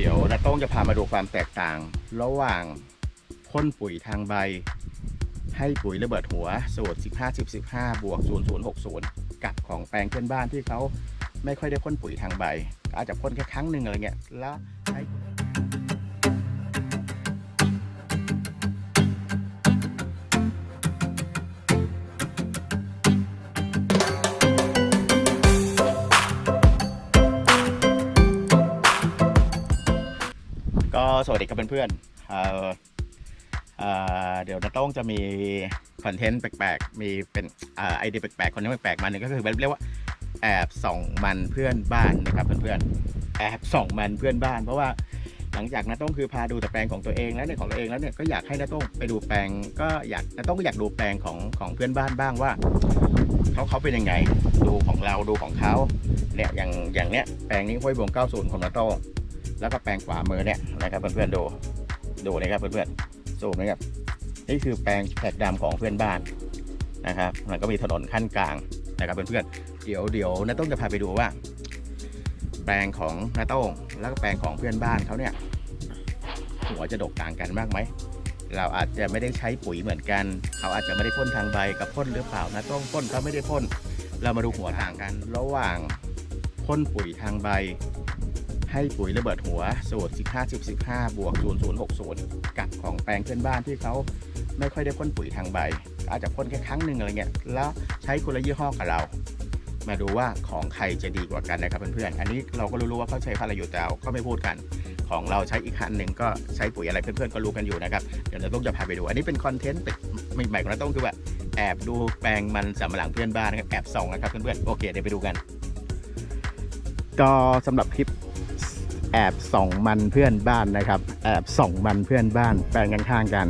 เดี๋ยวนาต้องจะพามาดูความแตกต่าง ระหว่างพ่นปุ๋ยทางใบ ให้ปุ๋ยระเบิดหัวสูตร 15 10 15 บวก 0060 กับของแปลงเพื่อนบ้านที่เขาไม่ค่อยได้พ่นปุ๋ยทางใบ อาจจะพ่นแค่ครั้งหนึ่งอะไรเงี้ยแล้วใช้ ก็สวัสดีครับเพื่อนๆเอ่อเอ่อเดี๋ยวนาโต้งจะมีคอนเทนต์แปลกๆ มีเป็นเอ่อไอเดียแปลกๆคอนเทนต์แปลกๆมาหนึ่งก็คือเรียกว่าแอบส่องมันเพื่อนบ้านนะครับเพื่อนๆแอบส่องมันเพื่อนบ้าน เพราะว่าหลังจากนาโต้งคือพาดูแต่แปลงของตัวเองแล้วเนี่ยของตัวเองแล้วเนี่ยก็อยากให้นาโต้งไปดูแปลงก็อยากนาโต้งก็อยากดูแปลงของของเพื่อนบ้านบ้างว่าเขาเขาเป็นยังไงดูของเราดูของเขาเนี่ยอย่างอย่างเนี้ยแปลงนี้ห้วยบวง90ของนาโต้ง แล้วก็แปลงขวามือเนี่ยนะครับเพื่อนๆดูดูนะครับเพื่อนๆซูมนะครับนี่คือแปลงแผกดำของเพื่อนบ้านนะครับมันก็มีถนนขั้นกลางนะครับเพื่อนๆเดี๋ยวเดี๋ยวน้าต้งจะพาไปดูว่า แปลงของน้าโต้งแล้วก็แปลงของเพื่อนบ้านเขาเนี่ยหัวจะดกต่างกันมากไหมเราอาจจะไม่ได้ใช้ปุ๋ยเหมือนกัน เขาอาจจะไม่ได้พ่นทางใบกับพ่นหรือเปล่าน้าโต้องพ่นเขาไม่ได้พ่น เรามาดูหัวต่างกัน ระหว่างพ่นปุ๋ยทางใบ ให้ปุ๋ยระเบิดหัวสูตร 15 10 15 บวก 0060 กับของแปลงเพื่อนบ้านที่เขาไม่ค่อยได้พ่นปุ๋ยทางใบ อาจจะพ่นแค่ครั้งหนึ่งอะไรเงี้ยแล้วใช้คนละยี่ห้อกับเรา มาดูว่าของใครจะดีกว่ากันนะครับเพื่อนๆอันนี้เราก็รู้ๆว่าเขาใช้พารายูดาวก็ไม่พูดกัน ของเราใช้อีกคันหนึ่งก็ใช้ปุ๋ยอะไรเพื่อนๆก็รู้กันอยู่นะครับเดี๋ยวเราต้องจะพาไปดู อันนี้เป็นคอนเทนต์ใหม่ๆของเราต้องคือว่าแอบดูแปลงมันสำหลังเพื่อนบ้านนะครับแอบส่องนะครับเพื่อนๆโอเคเดี๋ยวไปดูกันก็สำหรับคลิป แอบส่องมันเพื่อนบ้านนะครับ แอบส่องมันเพื่อนบ้าน แปลงกันข้างๆกัน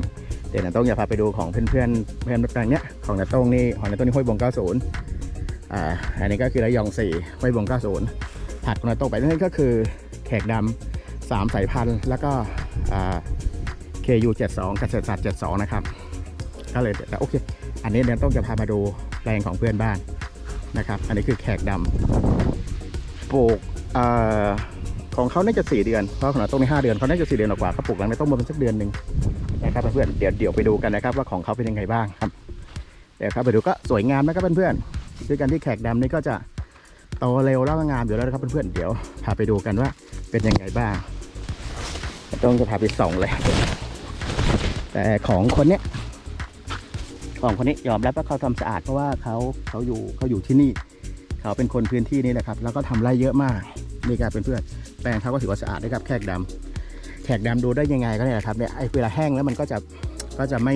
เดี๋ยวนาโต้งจะพาไปดูของเพื่อนเพื่อนเพื่อนแปลงเนี้ยของนาโต้งนี่ของนาโต้งนี่ห้วยบง90อ่าอันนี้ก็คือระยอง4ห้วยบง90ถัดของนาโต้งไปนั่นก็คือแขกดำสามสายพันธุ์แล้วก็อ่า KU 72เกษตรศาสตร์72นะครับก็เลยแต่โอเค อันนี้นาโต้งจะพามาดูแปลงของเพื่อนบ้านนะครับ อันนี้คือแขกดำปลูกอ่า ของเขาน่าจะสี่เดือนเพราะของเราต้องในห้าเดือนเขาน่าจะสี่เดือนกว่าเขาปลูกหลังในต้องมาเป็นสักเดือนหนึ่งนะครับเพื่อนเดี๋ยวเดี๋ยวไปดูกันนะครับว่าของเขาเป็นยังไงบ้างครับเดี๋ยวครับไปดูก็สวยงามนะครับเพื่อนๆด้วยกันที่แขกดำนี่ก็จะโตเร็วแล้วก็งามอยู่แล้วนะครับเพื่อนๆเดี๋ยวพาไปดูกันว่าเป็นยังไงบ้างต้องจะพาไปส่องเลย แต่ของคนเนี้ยของคนนี้ยอมรับว่าเขาทำสะอาดเพราะว่าเขาเขาอยู่เขาอยู่ที่นี่ เขาเป็นคนพื้นที่นี่แหละครับ แล้วก็ทำไร่เยอะมากนี่ครับเพื่อนๆ ลงเขาก็ถือว่าสะอาดนะครับแขกดำแขกดำดูได้ยังไงก็เนี่ยครับเนี่ยไอ้เวลาแห้งแล้วมันก็จะก็จะไม่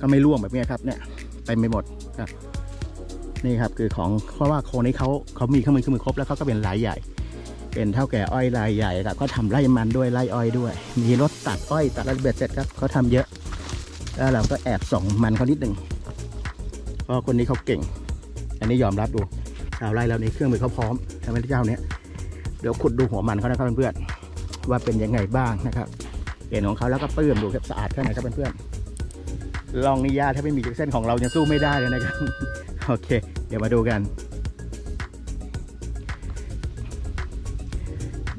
ก็ไม่ร่วงแบบนี้ครับเนี่ยเต็มไปหมดครับนี่ครับคือของเพราะว่าโคนนี้เขาเขามีเครื่องมือเครื่องมือครบแล้วเขาก็เป็นรายใหญ่ เป็นเท่าแก่อ้อยรายใหญ่ครับเขาทำไร่มันด้วยไร่อ้อยด้วย มีรถตัดอ้อยตัดระเบียดเสร็จครับเขาทำเยอะแล้วเราก็แอบส่องมันเขานิดหนึ่งเพราะคนนี้เขาเก่ง อันนี้ยอมรับดูชาวไร่แล้วนี่เครื่องมือเขาพร้อมทำให้เจ้าเนี้ย เดี๋ยวขุดดูหัวมันเขานะครับเพื่อนๆว่าเป็นยังไงบ้างนะครับเห็นของเขาแล้วก็เปื้อนดูครับสะอาดแค่ไหนครับเพื่อนๆลองนิยาถ้าไม่มีเส้นของเรายังสู้ไม่ได้เลยนะครับโอเค เดี๋ยวมาดูกัน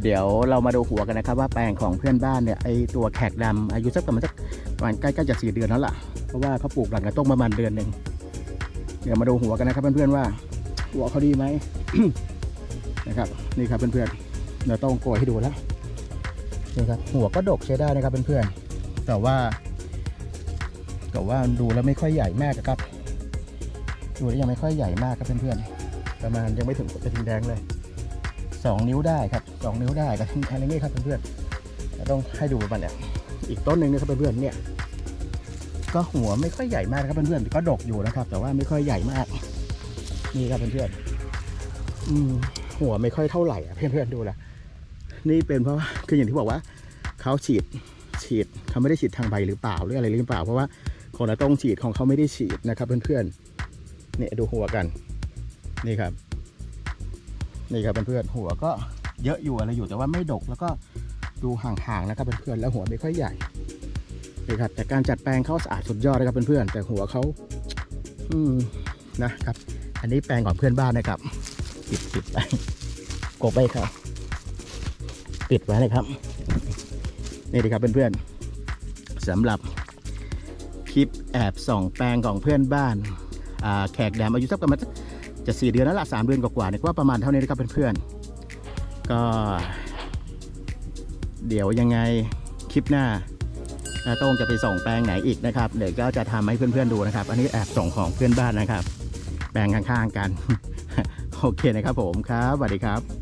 เดี๋ยวเรามาดูหัวกันนะครับ ว่าแปลงของเพื่อนบ้านเนี่ยไอตัวแขกดำอายุสักประมาณสักประมาณใกล้ๆจะสี่เดือนแล้วล่ะเพราะว่าเขาปลูกหลังกระต้งประมาณเดือนหนึ่งเดี๋ยวมาดูหัวกันนะครับเพื่อนๆว่าหัวเขาดีไหม นะครับนี่ครับเพื่อนๆเราต้องโกยให้ดูแล้วนี่ครับหัวก็ดกใช้ได้นะครับเพื่อนๆแต่ว่าแต่ว่าดูแล้วไม่ค่อยใหญ่มากครับ ดูแล้วยังไม่ค่อยใหญ่มากครับเพื่อนๆประมาณยังไม่ถึงกระทิงแดงเลยสองนิ้วได้ครับสองนิ้วได้กับอะไรนี่ครับเพื่อนๆเราต้องให้ดูมันเนี่ยอีกต้นหนึ่งนะครับเพื่อนๆเนี่ยก็หัวไม่ค่อยใหญ่มากครับเพื่อนๆก็ดกอยู่นะครับ แต่ว่าไม่ค่อยใหญ่มาก นี่ครับเพื่อนๆ อืมหัวไม่ค่อยเท่าไหร่อะเพื่อนๆดูแหละนี่เป็นเพราะว่าคืออย่างที่บอกว่าเขาฉีดฉีดเขาไม่ได้ฉีดทางใบหรือเปล่าหรืออะไรหรือเปล่า เพราะว่าคนละต้องฉีดของเขาไม่ได้ฉีดนะครับ เพื่อนๆเนี่ยดูหัวกัน นี่ครับ นี่ครับเพื่อนๆหัวก็เยอะอยู่อะไรอยู่แต่ว่าไม่ดกแล้วก็ดูห่างๆนะครับเพื่อนๆแล้วหัวไม่ค่อยใหญ่นี่ครับ แต่การจัดแปลงเขาสะอาดสุดยอดนะครับเพื่อนๆแต่หัวเขาอืมนะครับ อันนี้แปลงของเพื่อนบ้านนะครับ ปิดปิดไปกบไปครับ ปิดไว้เลยครับ นี่ดีครับเพื่อนๆสำหรับคลิปแอบส่องแปลงของเพื่อนบ้านาแขกแดมอายุสักประมาณสักจะสี่เดือนแล้วละสามเดือนกว่าๆเนี่ยว่าประมาณเท่านี้นะครับเพื่อนๆก็ เดี๋ยวยังไงคลิปหน้านาโต้งจะไปส่องแปลงไหนอีกนะครับเดี๋ยวก็จะทำให้เพื่อนๆดูนะครับ อันนี้แอบส่องของเพื่อนบ้านนะครับ แปลงข้างๆกัน โอเคนะครับผมครับสวัสดีครับ